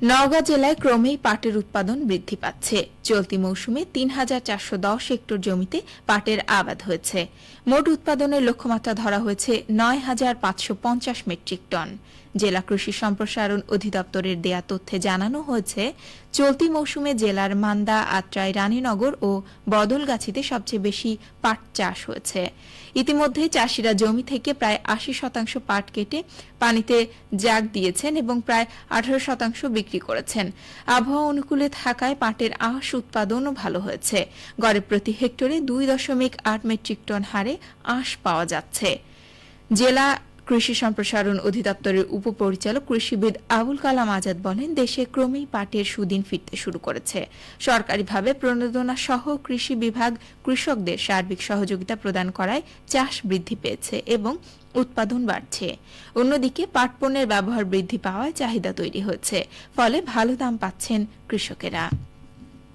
নওগাঁ জেলায় ক্রমেই পাটের উৎপাদন বৃদ্ধি পাচ্ছে। চলতি মৌসুমে তিন হাজার চারশো দশ হেক্টর জমিতে পাটের আবাদ হয়েছে। মোট উৎপাদনের লক্ষ্যমাত্রা ধরা হয়েছে নয় হাজার পাঁচশো পঞ্চাশ মেট্রিক টন। জেলা কৃষি সম্প্রসারণ অধিদপ্তরের দেয়া তথ্যে জানানো হয়েছে, চলতি মৌসুমে জেলার মান্দা, আত্রাই, রানীনগর ও বদলগাছিতে সবচেয়ে বেশি পাট চাষ হয়েছে। ইতিমধ্যে চাষিরা জমি থেকে প্রায় আশি শতাংশ পাট কেটে পানিতে জাগ দিয়েছেন এবং প্রায় আঠারো শতাংশ বিক্রি করেছেন। আবহাওয়া অনুকূলে থাকায় পাটের আঁশ উৎপাদনও ভালো হয়েছে। গড়ে প্রতি হেক্টরে দুই দশমিক আট মেট্রিক টন হারে আঁশ পাওয়া যাচ্ছে। জেলা কৃষি সম্প্রসারণ অধিদপ্তরের উপপরিচালক কৃষিবিদ আবুল কালাম আজাদ বলেন, দেশে ক্রমেই পাটের সুদিন ফিরতে শুরু করেছে। সরকারিভাবে প্রণোদনা সহ কৃষি বিভাগ কৃষকদের সার্বিক সহযোগিতা প্রদান করায় চাষ বৃদ্ধি পেয়েছে এবং উৎপাদন বাড়ছে। অন্যদিকে পাট পণ্যের ব্যবহার বৃদ্ধি পাওয়ায় চাহিদা তৈরি হচ্ছে ফলে ভালো দাম পাচ্ছেন কৃষকেরা।